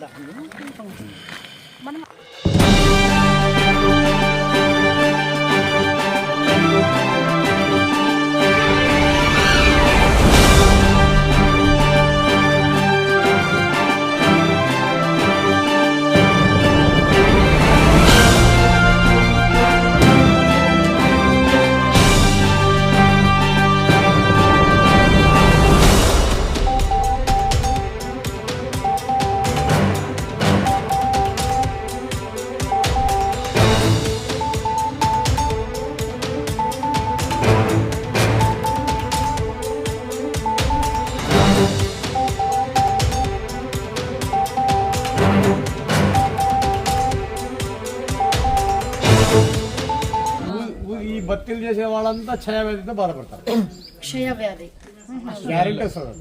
Dami. Manama. చేసే వాళ్ళంతా క్షయవ్యాధితో బాధపడతారు. గ్యారెంటీ వస్తుంది.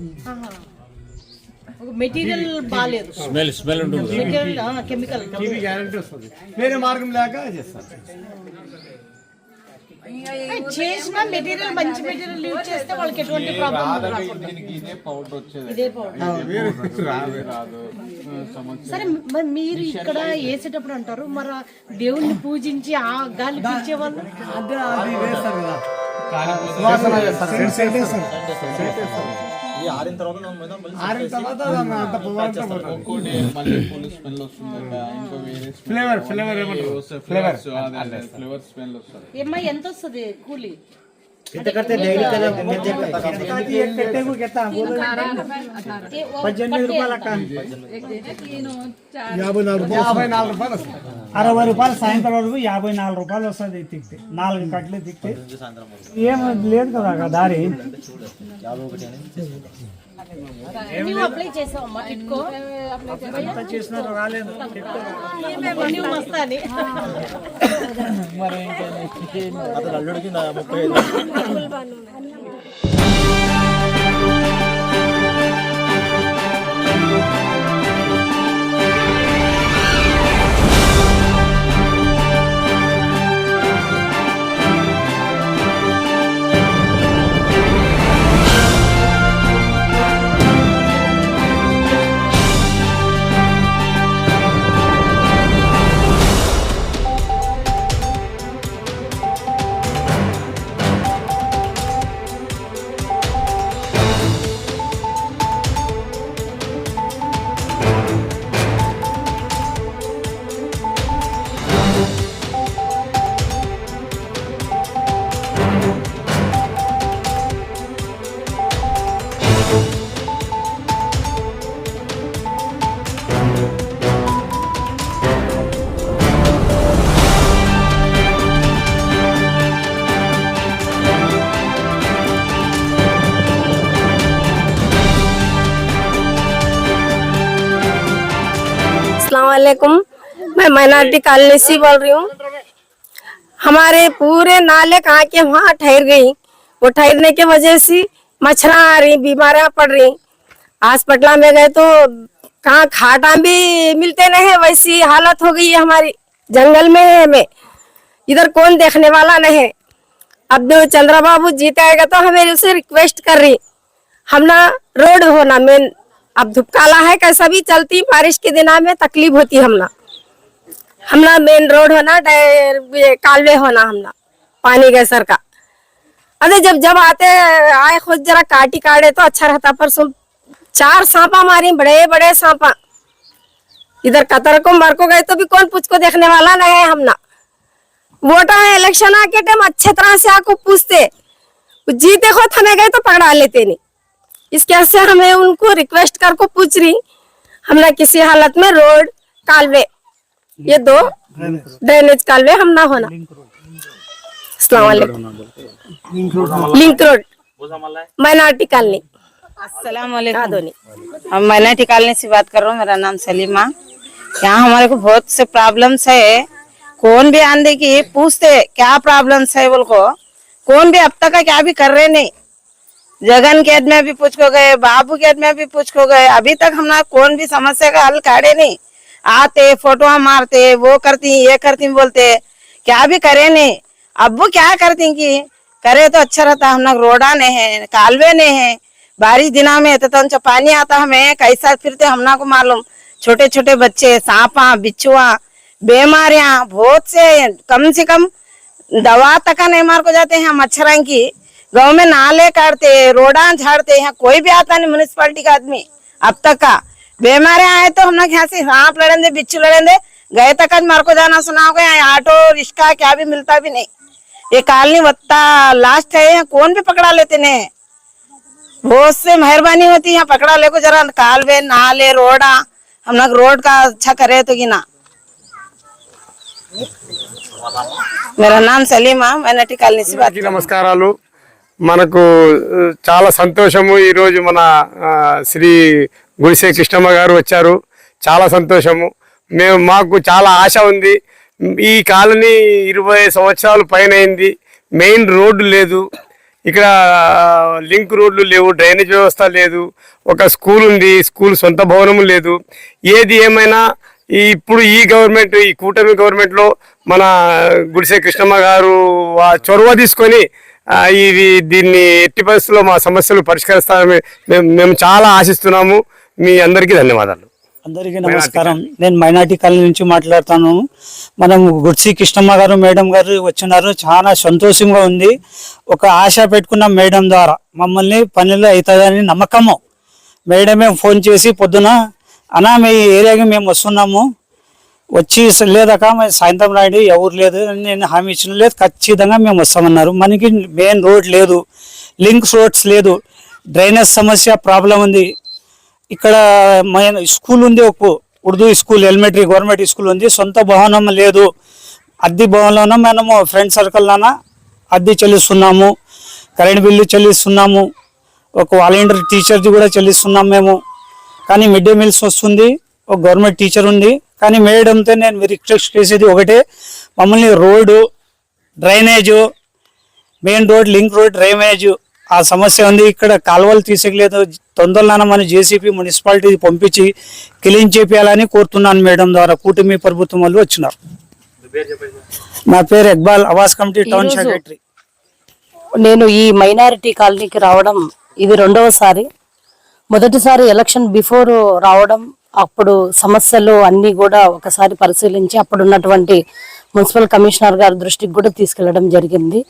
మెటీరియల్ బాగాలేదు స్మెల్ స్మెల్ ఉంటుంది మెటీరియల్ కెమికల్. టీవీ గ్యారెంటీ వస్తుంది. వేరే మార్గం లేక చేస్తారు. చేసిన మెటీరియల్ మంచి మెటీరియల్ యూజ్ చేస్తే వాళ్ళకి ఎటువంటి ప్రాబ్లం దీనికి ఇదే పౌడర్ వచ్చేది. ఇదే పౌడర్ రాదు సంవత్సరం సరే మరి మీరు ఇక్కడ వేసేటప్పుడు అంటారు మరి దేవుణ్ణి పూజించి ఆ గాలి పీల్చే వాళ్ళు? అంటే అది వేస్తారు కదా. ఆరిన తర్వాత ఆరిన తర్వాత. ఇంకోటి మళ్ళీ పూల స్మెల్ వస్తుంది ఇంకో వేరే flavour flavour flavour flavour smell వస్తుంది. ఏమ్మా ఎంత వస్తుంది కూలి పద్దెనిమిది రూపాయలు అక్క యాభై నాలుగు రూపాయలు యాభై నాలుగు రూపాయలు. వస్తుంది. అరవై రూపాయలు సాయంత్రం వరకు యాభై నాలుగు రూపాయలు వస్తుంది తిక్తే నాలుగు కట్లు తిక్తే ఏం లేదు కదా అక్క దారి. చేసినారు రాలేదు. నా ముప్పై मैं माइनॉरिटी कॉलोनी से बोल रही हूँ। हमारे पूरे नाले कहाँ के वहाँ ठहर गई। वो ठहरने की वजह से मच्छरा आ रही बीमारियाँ पड़ रही। हॉस्पिटल में गए तो कहाँ खाटा भी मिलते नहीं वैसी हालत हो गई है हमारी। जंगल में है हमें। इधर कौन देखने वाला नहीं है। अब जो चंद्रा बाबू जीत आएगा तो हमें उसे रिक्वेस्ट कर रही हम ना रोड होना मेन अब धुपकाला है कैसा भी चलती बारिश के दिना में तकलीफ़ होती हमना हमना मेन रोड होना कालवे होना हमना पानी के सर का। अरे जब जब आते आए खुद जरा काटी काटे तो अच्छा रहता, पर सुन, चार सांपा मारी बड़े बड़े सांपा। इधर कतर को मर को गए तो भी कौन पूछ को देखने वाला नहीं है हमना वोटा है, इलेक्शन आके टाइम अच्छे तरह से आको पूछते। जीते हो थमे गए तो पकड़ा लेते नहीं। इसके से हमें उनको रिक्वेस्ट कर को पूछ रही हमने किसी हालत में रोड कालवे। ये दो ड्रेनेज कालवे हम ना होना। अस्सलाम वालेकुम। Link road minority colony. अस्सलाम वालेकुम। धोनी? हम मैनाटी कॉलोनी से बात कर रहा हूँ। मेरा नाम सलीमा। यहाँ हमारे को बहुत से प्रॉब्लम्स है। कौन भी आंदे की पूछते क्या प्रॉब्लम्स है बोल को कौन भी अब तक का क्या भी कर रहे नहीं। जगन के आदमी भी पूछ को गए बाबू के आदमी भी पूछ को गए। अभी तक हमारा कौन भी समस्या का हल काढ़े नहीं। आते, फ़ोटो मारते, वो करती, ये करती, बोलते, क्या भी करे नहीं? अब क्या करती कि? करे तो अच्छा रहता, हम लोग रोडा ने है, कालवे ने है, बारिश दिना में तो तो पानी आता हमें, कैसा फिरते हमना को मालूम। छोटे छोटे बच्चे, सांपा, बिच्छुआ, बीमारियाँ, बहुत से, कम से कम दवा तक नहीं मार को जाते हैं मच्छर की गाँव में नाले काटते, रोडा झाड़ते हैं, कोई भी आता नहीं म्यूनिसपालिटी का आदमी, अब तक का। बीमारियां आए तो हम लोग यहाँ से सांप लड़ेंगे बिच्छू लड़ेंगे गए तक आज मार को जाना सुना होगा यहाँ ऑटो रिक्शा क्या भी मिलता भी नहीं ये कॉलोनी वत्ता लास्ट है यहाँ कौन भी पकड़ा लेते ने बहुत से मेहरबानी होती है यहाँ पकड़ा ले को जरा कालवे नाले रोडा हम लोग रोड का अच्छा करे तो कि ना मेरा नाम सलीमा मैं नटी कॉलोनी से बात అందరికీ నమస్కారాలు మనకు ఆ, చాలా సంతోషము ఈరోజు మన ఆ, శ్రీ గుడిసే కృష్ణమ్మ గారు వచ్చారు. చాలా సంతోషము. మేము మాకు చాలా ఆశ ఉంది. ఈ కాలనీ ఇరవై సంవత్సరాలు పైన అయింది మెయిన్ రోడ్డు లేదు. ఇక్కడ లింక్ రోడ్లు లేవు. డ్రైనేజ్ వ్యవస్థ లేదు. ఒక స్కూల్ ఉంది. స్కూల్ సొంత భవనం లేదు. ఏది ఏమైనా ఇప్పుడు ఈ గవర్నమెంట్ ఈ కూటమి గవర్నమెంట్లో మన గుడిసే కృష్ణమ్మ గారు చొరవ తీసుకొని ఇది దీన్ని ఎట్టి పరిస్థితుల్లో మా సమస్యలు పరిష్కరిస్తారని మేము మేము చాలా ఆశిస్తున్నాము. మీ అందరికీ ధన్యవాదాలు. అందరికీ నమస్కారం. నేను మైనార్టీ కాలనీ నుంచి మాట్లాడుతాను. మనం గుడ్సి కృష్ణమ్మ గారు మేడం గారు వచ్చినారు. చాలా సంతోషంగా ఉంది. ఒక ఆశ పెట్టుకున్న మేడం ద్వారా. మమ్మల్ని పనులు అవుతుందని నమ్మకము. మేడమే ఫోన్ చేసి పొద్దున అన్నా మీ ఏరియాకి మేము వస్తున్నాము. వచ్చి లేదక సాయంత్రం రాండి ఎవరు లేదు అని నేను హామీ ఇచ్చిన లేదు. ఖచ్చితంగా మేము వస్తామన్నారు. మనకి మెయిన్ రోడ్ లేదు. లింక్స్ రోడ్స్ లేదు. డ్రైనేజ్ సమస్య ప్రాబ్లం ఉంది. ఇక్కడ స్కూల్ ఉంది ఒక Urdu school elementary government school ఉంది. సొంత భవనం లేదు. అద్దె భవనంలోన మనము ఫ్రెండ్ సర్కిల్లోన అద్దె చెల్లిస్తున్నాము. Current bill చెల్లిస్తున్నాము. ఒక వాలంటీర్ టీచర్ది కూడా చెల్లిస్తున్నాం మేము. కానీ మిడ్ డే మీల్స్ వస్తుంది. ఒక గవర్నమెంట్ టీచర్ ఉంది. కానీ మేడంతో నేను రిక్వెస్ట్ చేసేది ఒకటే. మమ్మల్ని road drainage main road link road drainage ఆ సమస్య ఉంది. ఇక్కడ కాలువలు తీసేయలేదు. తొందరలోనే మన జేసీపీ మున్సిపాలిటీ పంపించి క్లీన్ చేపించాలని కోరుతున్నాను మేడం ద్వారా కూటమి ప్రభుత్వం వాళ్ళు వచ్చినారు. నా పేరు Iqbal Awas committee town secretary. నేను ఈ మైనారిటీ కాలనీకి రావడం ఇది రెండవసారి. మొదటిసారి ఎలక్షన్ బిఫోర్ రావడం అప్పుడు సమస్యలు అన్ని కూడా ఒకసారి పరిశీలించి అప్పుడు ఉన్నటువంటి మున్సిపల్ కమిషనర్ గారి దృష్టికి కూడా తీసుకెళ్ళడం జరిగింది.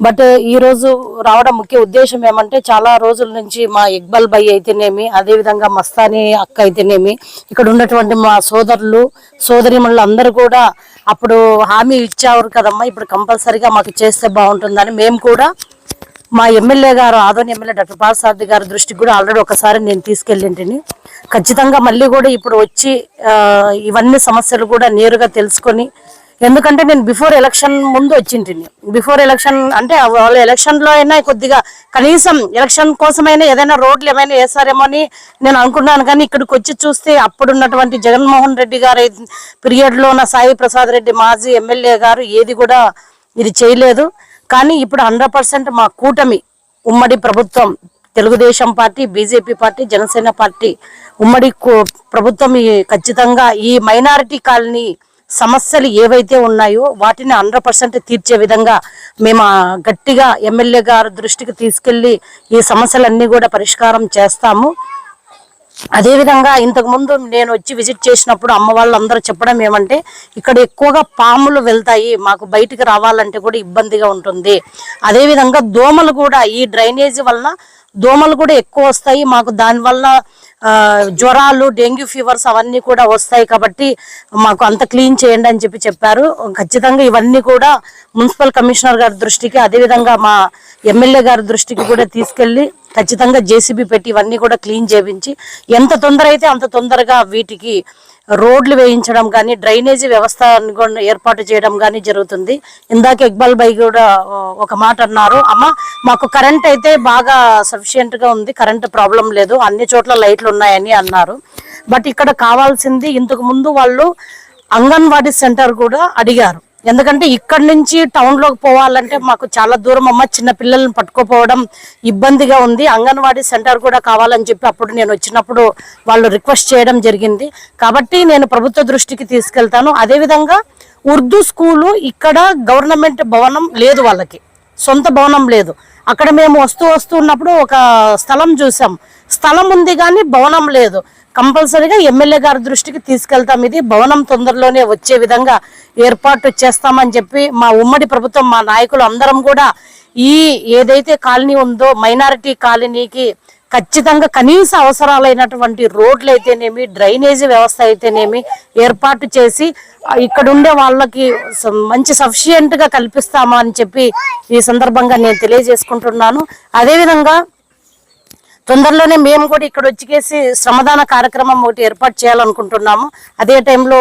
బట్ ఈ రోజు రావడం ముఖ్య ఉద్దేశం ఏమంటే చాలా రోజుల నుంచి మా ఇక్బల్ బై అయితేనేమి అదేవిధంగా మస్తానీ అక్క అయితేనేమి ఇక్కడ ఉన్నటువంటి మా సోదరులు సోదరిమణులు అందరూ కూడా అప్పుడు హామీ ఇచ్చారు కదమ్మా ఇప్పుడు కంపల్సరీగా మాకు చేస్తే బాగుంటుందని మేము కూడా మా ఎమ్మెల్యే గారు ఆదోని ఎమ్మెల్యే డాక్టర్ ప్రసాద్ గారి దృష్టికి కూడా ఆల్రెడీ ఒకసారి నేను తీసుకెళ్ళింటిని. ఖచ్చితంగా మళ్ళీ కూడా ఇప్పుడు వచ్చి ఇవన్నీ సమస్యలు కూడా నేరుగా తెలుసుకొని ఎందుకంటే నేను బిఫోర్ ఎలక్షన్ ముందు వచ్చింటిని. బిఫోర్ ఎలక్షన్ అంటే వాళ్ళ ఎలక్షన్లో అయినా కొద్దిగా కనీసం ఎలక్షన్ కోసమైనా ఏదైనా రోడ్లు ఏమైనా వేస్తారేమో అని నేను అనుకున్నాను. కానీ ఇక్కడికి వచ్చి చూస్తే అప్పుడున్నటువంటి జగన్మోహన్ రెడ్డి గారి పీరియడ్లో ఉన్న సాయి ప్రసాద్ రెడ్డి మాజీ ఎమ్మెల్యే గారు ఏది కూడా ఇది చేయలేదు. కానీ ఇప్పుడు హండ్రెడ్ పర్సెంట్ మా కూటమి ఉమ్మడి ప్రభుత్వం Telugu Desam party BJP party Janasena party ఉమ్మడి ప్రభుత్వం ఖచ్చితంగా ఈ మైనారిటీ కాలనీ సమస్యలు ఏవైతే ఉన్నాయో వాటిని హండ్రెడ్ పర్సెంట్ తీర్చే విధంగా మేము గట్టిగా ఎమ్మెల్యే గారి దృష్టికి తీసుకెళ్ళి ఈ సమస్యలన్నీ కూడా పరిష్కారం చేస్తాము. అదేవిధంగా ఇంతకుముందు నేను వచ్చి విజిట్ చేసినప్పుడు అమ్మ వాళ్ళందరూ చెప్పడం ఏమంటే ఇక్కడ ఎక్కువగా పాములు వెళ్తాయి మాకు బయటికి రావాలంటే కూడా ఇబ్బందిగా ఉంటుంది. అదేవిధంగా దోమలు కూడా ఈ డ్రైనేజీ వలన దోమలు కూడా ఎక్కువ వస్తాయి. మాకు దానివల్ల జ్వరాలు డెంగ్యూ ఫీవర్స్ అవన్నీ కూడా వస్తాయి కాబట్టి మాకు అంత క్లీన్ చేయండి అని చెప్పి చెప్పారు. ఖచ్చితంగా ఇవన్నీ కూడా మున్సిపల్ కమిషనర్ గారి దృష్టికి అదే విధంగా మా ఎమ్మెల్యే గారి దృష్టికి కూడా తీసుకెళ్ళి ఖచ్చితంగా జేసీబీ పెట్టి ఇవన్నీ కూడా క్లీన్ చేయించి ఎంత తొందర అయితే అంత తొందరగా వీటికి రోడ్లు వేయించడం కానీ డ్రైనేజీ వ్యవస్థ కూడా ఏర్పాటు చేయడం కానీ జరుగుతుంది. ఇందాక ఇక్బాల్ బై కూడా ఒక మాట అన్నారు. అమ్మ మాకు కరెంట్ అయితే బాగా సఫిషియెంట్గా ఉంది. కరెంట్ ప్రాబ్లం లేదు. అన్ని చోట్ల లైట్లు ఉన్నాయని అన్నారు. బట్ ఇక్కడ కావాల్సింది ఇంతకు ముందు వాళ్ళు అంగన్వాడీ సెంటర్ కూడా అడిగారు. ఎందుకంటే ఇక్కడ నుంచి టౌన్లోకి పోవాలంటే మాకు చాలా దూరం అమ్మ. చిన్న పిల్లల్ని పట్టుకోపోవడం ఇబ్బందిగా ఉంది. అంగన్వాడీ సెంటర్ కూడా కావాలని చెప్పి అప్పుడు నేను వచ్చినప్పుడు వాళ్ళు రిక్వెస్ట్ చేయడం జరిగింది. కాబట్టి నేను ప్రభుత్వ దృష్టికి తీసుకెళ్తాను. అదేవిధంగా ఉర్దూ స్కూలు ఇక్కడ గవర్నమెంట్ భవనం లేదు వాళ్ళకి. సొంత భవనం లేదు. అక్కడ మేము వస్తూ వస్తూ ఉన్నప్పుడు ఒక స్థలం చూసాం. స్థలం ఉంది కానీ భవనం లేదు. కంపల్సరీగా ఎమ్మెల్యే గారి దృష్టికి తీసుకెళ్తాం. ఇది భవనం తొందరలోనే వచ్చే విధంగా ఏర్పాటు చేస్తామని చెప్పి మా ఉమ్మడి ప్రభుత్వం మా నాయకులు అందరం కూడా ఈ ఏదైతే కాలనీ ఉందో మైనారిటీ కాలనీకి ఖచ్చితంగా కనీస అవసరాలైనటువంటి రోడ్లు అయితేనేమి డ్రైనేజీ వ్యవస్థ అయితేనేమి ఏర్పాటు చేసి ఇక్కడ ఉండే వాళ్ళకి మంచి సఫిషియెంట్గా కల్పిస్తామా అని చెప్పి ఈ సందర్భంగా నేను తెలియజేసుకుంటున్నాను. అదేవిధంగా తొందరలోనే మేము కూడా ఇక్కడ వచ్చేసి శ్రమదాన కార్యక్రమం ఒకటి ఏర్పాటు చేయాలనుకుంటున్నాము. అదే టైంలో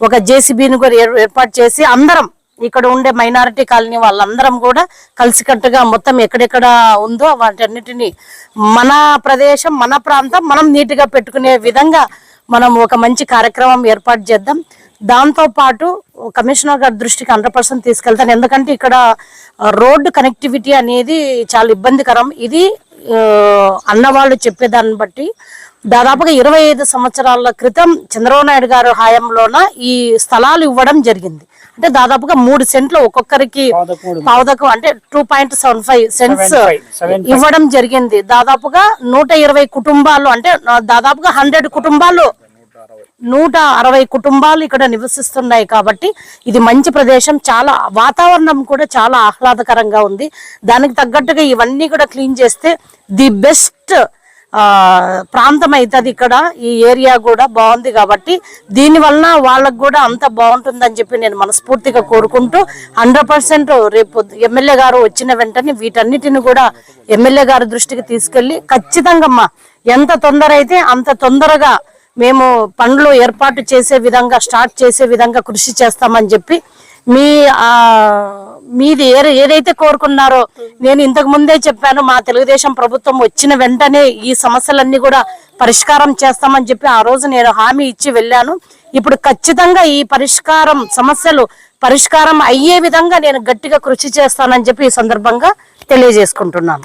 ఒక జేసీబీని కూడా ఏర్- ఏర్పాటు చేసి అందరం ఇక్కడ ఉండే మైనారిటీ కాలనీ వాళ్ళందరం కూడా కలిసికట్టుగా మొత్తం ఎక్కడెక్కడ ఉందో వాటన్నిటిని మన ప్రదేశం మన ప్రాంతం మనం నీట్గా పెట్టుకునే విధంగా మనం ఒక మంచి కార్యక్రమం ఏర్పాటు చేద్దాం. దాంతో పాటు కమిషనర్ గారి దృష్టికి హండ్రెడ్ పర్సెంట్ తీసుకెళ్తాను. ఎందుకంటే ఇక్కడ రోడ్డు కనెక్టివిటీ అనేది చాలా ఇబ్బందికరం. ఇది అన్నవాళ్ళు చెప్పేదాన్ని బట్టి దాదాపుగా ఇరవై ఐదు సంవత్సరాల క్రితం చంద్రబాబు నాయుడు గారు హయాంలోన ఈ స్థలాలు ఇవ్వడం జరిగింది. అంటే దాదాపుగా మూడు సెంట్లు ఒక్కొక్కరికి పావుదకు అంటే two point seven five cents ఇవ్వడం జరిగింది. దాదాపుగా నూట ఇరవై కుటుంబాలు అంటే దాదాపుగా హండ్రెడ్ కుటుంబాలు నూట అరవై కుటుంబాలు ఇక్కడ నివసిస్తున్నాయి కాబట్టి ఇది మంచి ప్రదేశం. చాలా వాతావరణం కూడా చాలా ఆహ్లాదకరంగా ఉంది. దానికి తగ్గట్టుగా ఇవన్నీ కూడా క్లీన్ చేస్తే ది బెస్ట్ ప్రాంతం అవుతుంది ఇక్కడ. ఈ ఏరియా కూడా బాగుంది కాబట్టి దీనివల్ల వాళ్ళకు కూడా అంత బాగుంటుందని చెప్పి నేను మనస్ఫూర్తిగా కోరుకుంటూ హండ్రెడ్ పర్సెంట్ రేపు ఎమ్మెల్యే గారు వచ్చిన వెంటనే వీటన్నిటిని కూడా ఎమ్మెల్యే గారి దృష్టికి తీసుకెళ్ళి ఖచ్చితంగా అమ్మ ఎంత తొందర అయితే అంత తొందరగా మేము పనులు ఏర్పాటు చేసే విధంగా స్టార్ట్ చేసే విధంగా కృషి చేస్తామని చెప్పి మీ మీది ఏదైతే కోరుకున్నారో నేను ఇంతకు ముందే చెప్పాను మా తెలుగుదేశం ప్రభుత్వం వచ్చిన వెంటనే ఈ సమస్యలన్నీ కూడా పరిష్కారం చేస్తామని చెప్పి ఆ రోజు నేను హామీ ఇచ్చి వెళ్ళాను. ఇప్పుడు ఖచ్చితంగా ఈ పరిష్కారం సమస్యలు పరిష్కారం అయ్యే విధంగా నేను గట్టిగా కృషి చేస్తానని చెప్పి ఈ సందర్భంగా తెలియజేసుకుంటున్నాను.